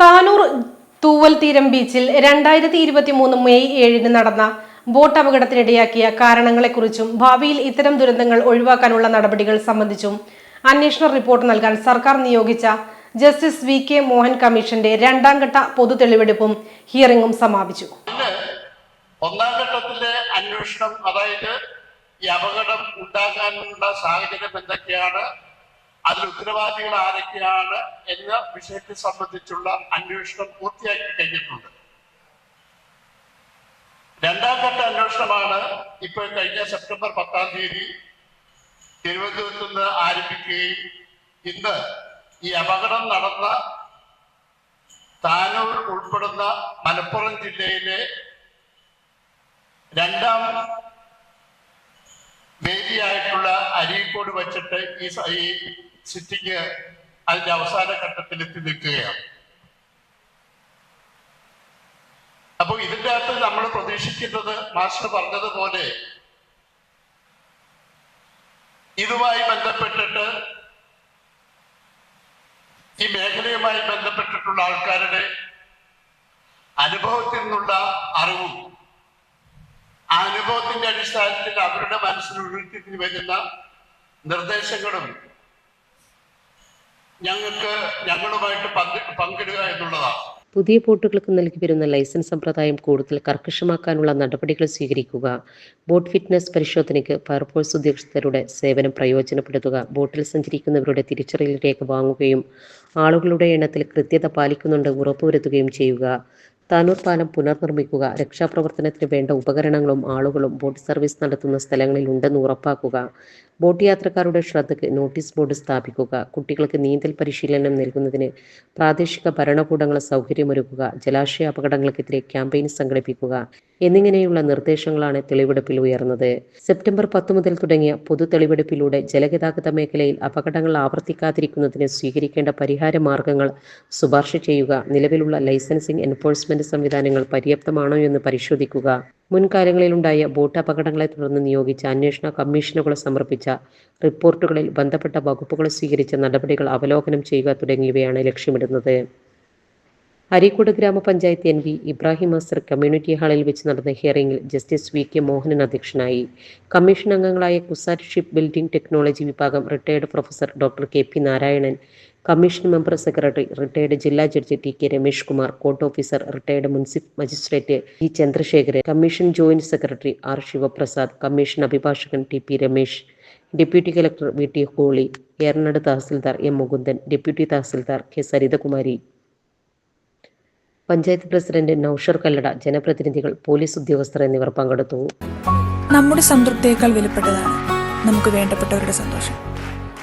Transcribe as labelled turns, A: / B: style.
A: താനൂർ തൂവൽ തീരം ബീച്ചിൽ രണ്ടായിരത്തി ഇരുപത്തി മൂന്ന് മെയ് ഏഴിന് നടന്ന ബോട്ട് അപകടത്തിനിടയാക്കിയ കാരണങ്ങളെക്കുറിച്ചും ഭാവിയിൽ ഇത്തരം ദുരന്തങ്ങൾ ഒഴിവാക്കാനുള്ള നടപടികൾ സംബന്ധിച്ചും അന്വേഷണ റിപ്പോർട്ട് നൽകാൻ സർക്കാർ നിയോഗിച്ച ജസ്റ്റിസ് വി കെ മോഹൻ കമ്മീഷന്റെ രണ്ടാം ഘട്ട പൊതു തെളിവെടുപ്പും ഹിയറിംഗും സമാപിച്ചു.
B: ഒന്നാം ഘട്ടത്തിലെ അന്വേഷണം അതായത് ഈ അപകടം ഉണ്ടാകാനുള്ള സാഹചര്യം എന്തൊക്കെയാണ്? അതിൽ ഉത്തരവാദികൾ ആരൊക്കെയാണ് എന്ന വിഷയത്തെ സംബന്ധിച്ചുള്ള അന്വേഷണം പൂർത്തിയാക്കി കഴിഞ്ഞിട്ടുണ്ട്. രണ്ടാം ഘട്ട അന്വേഷണമാണ് ഇപ്പോൾ കഴിഞ്ഞ സെപ്റ്റംബർ പത്താം തീയതി തിരുവനന്തപുരത്ത് നിന്ന് ആരംഭിക്കുകയും ഇന്ന് ഈ അപകടം നടന്ന താനൂർ ഉൾപ്പെടുന്ന മലപ്പുറം ജില്ലയിലെ രണ്ടാം വേദിയായിട്ടുള്ള അരീക്കോട് വച്ചിട്ട് ഈ സിറ്റിംഗ് അതിന്റെ അവസാന ഘട്ടത്തിൽ എത്തി നിൽക്കുകയാണ്. അപ്പൊ ഇതിന്റെ അകത്ത് നമ്മൾ പ്രതീക്ഷിക്കുന്നത് മാസ്റ്റർ പറഞ്ഞതുപോലെ ഇതുമായി ബന്ധപ്പെട്ടിട്ട് ഈ മേഖലയുമായി ബന്ധപ്പെട്ടിട്ടുള്ള ആൾക്കാരുടെ അനുഭവത്തിൽ നിന്നുള്ള അറിവും ആ അനുഭവത്തിന്റെ അടിസ്ഥാനത്തിൽ അവരുടെ മനസ്സിൽ ഉരുത്തിരിഞ്ഞു വരുന്ന നിർദ്ദേശങ്ങളും ഞങ്ങൾക്ക് ഞങ്ങളുമായിട്ട് പങ്ക് പങ്കിടുക എന്നുള്ളതാണ്.
C: പുതിയ ബോട്ടുകൾക്ക് നൽകി വരുന്ന ലൈസൻസ് സമ്പ്രദായം കൂടുതൽ കർക്കശമാക്കാനുള്ള നടപടികൾ സ്വീകരിക്കുക. ബോട്ട് ഫിറ്റ്നസ് പരിശോധനയ്ക്ക് ഫയർഫോഴ്സ് ഉദ്യോഗസ്ഥരുടെ സേവനം പ്രയോജനപ്പെടുത്തുക. ബോട്ടിൽ സഞ്ചരിക്കുന്നവരുടെ തിരിച്ചറിയൽ രേഖ വാങ്ങുകയും ആളുകളുടെ എണ്ണത്തിൽ കൃത്യത പാലിക്കുന്നുണ്ട് ഉറപ്പുവരുത്തുകയും ചെയ്യുക. താനൂർ പാലം പുനർനിർമ്മിക്കുക രക്ഷാപ്രവർത്തനത്തിന് വേണ്ട ഉപകരണങ്ങളും ആളുകളും ബോട്ട് സർവീസ് നടത്തുന്ന സ്ഥലങ്ങളിൽ ഉണ്ടെന്ന് ഉറപ്പാക്കുക. ബോട്ട് യാത്രക്കാരുടെ ശ്രദ്ധയ്ക്ക് നോട്ടീസ് ബോർഡ് സ്ഥാപിക്കുക. കുട്ടികൾക്ക് നീന്തൽ പരിശീലനം നൽകുന്നതിന് പ്രാദേശിക ഭരണകൂടങ്ങൾ സൗകര്യമൊരുക്കുക. ജലാശയ അപകടങ്ങൾക്കെതിരെ ക്യാമ്പയിൻ സംഘടിപ്പിക്കുക എന്നിങ്ങനെയുള്ള നിർദ്ദേശങ്ങളാണ് തെളിവെടുപ്പിൽ ഉയർന്നത്. സെപ്റ്റംബർ പത്ത് മുതൽ തുടങ്ങിയ പൊതു തെളിവെടുപ്പിലൂടെ ജലഗതാഗത മേഖലയിൽ അപകടങ്ങൾ ആവർത്തിക്കാതിരിക്കുന്നതിന് സ്വീകരിക്കേണ്ട പരിഹാര മാർഗങ്ങൾ ശുപാർശ ചെയ്യുക നിലവിലുള്ള ലൈസൻസിംഗ് എൻഫോഴ്സ്മെന്റ് സംവിധാനങ്ങൾ പര്യാപ്തമാണോ എന്ന് പരിശോധിക്കുക. മുൻകാലങ്ങളിലുണ്ടായ ബോട്ട് അപകടങ്ങളെ തുടർന്ന് നിയോഗിച്ച അന്വേഷണ കമ്മീഷനുകൾ സമർപ്പിച്ച റിപ്പോർട്ടുകളിൽ ബന്ധപ്പെട്ട വകുപ്പുകൾ സ്വീകരിച്ച നടപടികൾ അവലോകനം ചെയ്യുക തുടങ്ങിയവയാണ് ലക്ഷ്യമിടുന്നത്. അരീക്കോട് ഗ്രാമപഞ്ചായത്ത് N V Ibrahim Azhar community ഹാളിൽ വെച്ച് നടന്ന ഹിയറിംഗിൽ ജസ്റ്റിസ് വി കെ മോഹനൻ അധ്യക്ഷനായി. കമ്മീഷൻ അംഗങ്ങളായ കുസാറ്റ് ഷിപ്പ് ബിൽഡിംഗ് ടെക്നോളജി വിഭാഗം retired professor doctor K P Narayanan commission member secretary retired ജില്ലാ judge T K Ramesh Kumar court officer retired മുൻസിഫ് magistrate E Chandrasekharan commission joint secretary R Sivaprasad commission അഭിഭാഷകൻ T P Ramesh deputy collector V T holy Eranad tahsildar M Mukundan deputy tahsildar K Sarithakumari. Panchayat president Noushar Kallada ജനപ്രതിനിധികൾ police ഉദ്യോഗസ്ഥർ എന്നിവർ പങ്കെടുത്തു.
D: നമ്മുടെ സംതൃപ്തിയേക്കാൾ വിലപ്പെട്ടതാണ് നമുക്ക് വേണ്ടപ്പെട്ടവരുടെ സന്തോഷം.